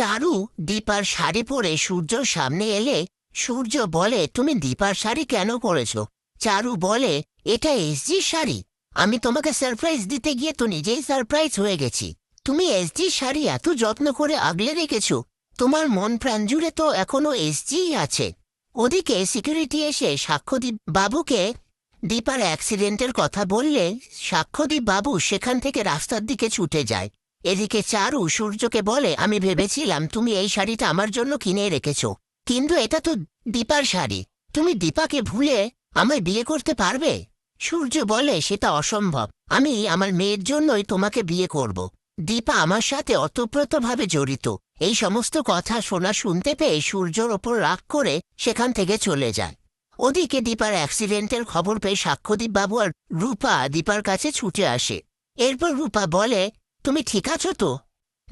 চারু দীপার শাড়ি পরে সূর্যর সামনে এলে, সূর্য বলে, তুমি দীপার শাড়ি কেন পরেছ? চারু বলে, এটা এসজি শাড়ি। আমি তোমাকে সারপ্রাইজ দিতে গিয়ে তো নিজেই সারপ্রাইজ হয়ে গেছি। তুমি এসজি শাড়ি এত যত্ন করে আগলে রেখেছো। তোমার মন প্রাণ জুড়ে তো এখনও এসজি আছে। ওদিকে সিকিউরিটি এসে সাক্ষ্যদীপ বাবুকে দীপার অ্যাক্সিডেন্টের কথা বললে সাক্ষ্যদীপ বাবু সেখান থেকে রাস্তার দিকে ছুটে যায়। এদিকে চারু সূর্যকে বলে, আমি ভেবেছিলাম তুমি এই শাড়িটা আমার জন্য কিনে রেখেছ। কিন্তু এটা তো দীপার শাড়ি। তুমি দীপাকে ভুলে আমায় বিয়ে করতে পারবে? সূর্য বলে, সেটা অসম্ভব। আমি আমার মেয়ের জন্যই তোমাকে বিয়ে করব। দীপা আমার সাথে অতপ্রতভাবে জড়িত। এই সমস্ত কথা শোনা শুনতে পেয়ে সূর্যর ওপর রাগ করে সেখান থেকে চলে যায়। ওদিকে দীপার অ্যাক্সিডেন্টের খবর পেয়ে সাক্ষ্যদীপ বাবু আর রূপা দীপার কাছে ছুটে আসে। এরপর রূপা বলে তুমি ঠিক আছো তো?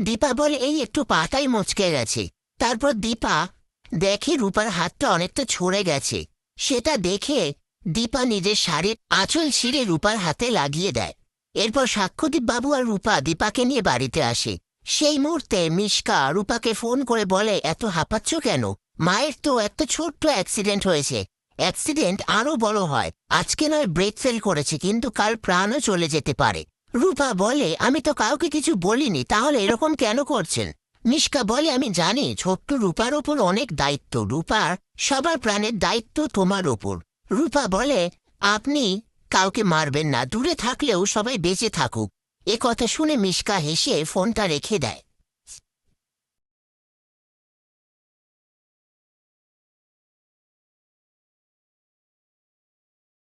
দীপা বলে এই একটু পাতাই মচকে গেছে। তারপর দীপা, দেখে রূপার হাতটা অনেকটা ছড়ে গেছে। সেটা দেখে দীপা নিজের শাড়ির আঁচল ছিঁড়ে রূপার হাতে লাগিয়ে দেয়। এরপর সাক্ষ্যদীপ বাবু আর রূপা দীপাকে নিয়ে বাড়িতে আসে। সেই মুহূর্তে মিশকা রূপাকে ফোন করে বলে, এত হাঁপাচ্ছ কেন? মায়ের তো একটা ছোট্ট অ্যাক্সিডেন্ট হয়েছে। অ্যাক্সিডেন্ট আরও বড় হয়। আজকে নয়, ব্রেক ফেল করেছে, কিন্তু কাল প্রাণও চলে যেতে পারে। রূপা বলে, আমি তো কাউকে কিছু বলিনি, তাহলে এরকম কেন করছেন? মিশকা বলে, আমি জানি, ছোট্ট রূপার ওপর অনেক দায়িত্ব। রূপার, সবার প্রাণের দায়িত্ব তোমার ওপর। রূপা বলে, আপনি কাউকে মারবেন না, দূরে থাকলেও সবাই বেঁচে থাকুক। এ কথা শুনে মিশকা হেসে ফোনটা রেখে দেয়।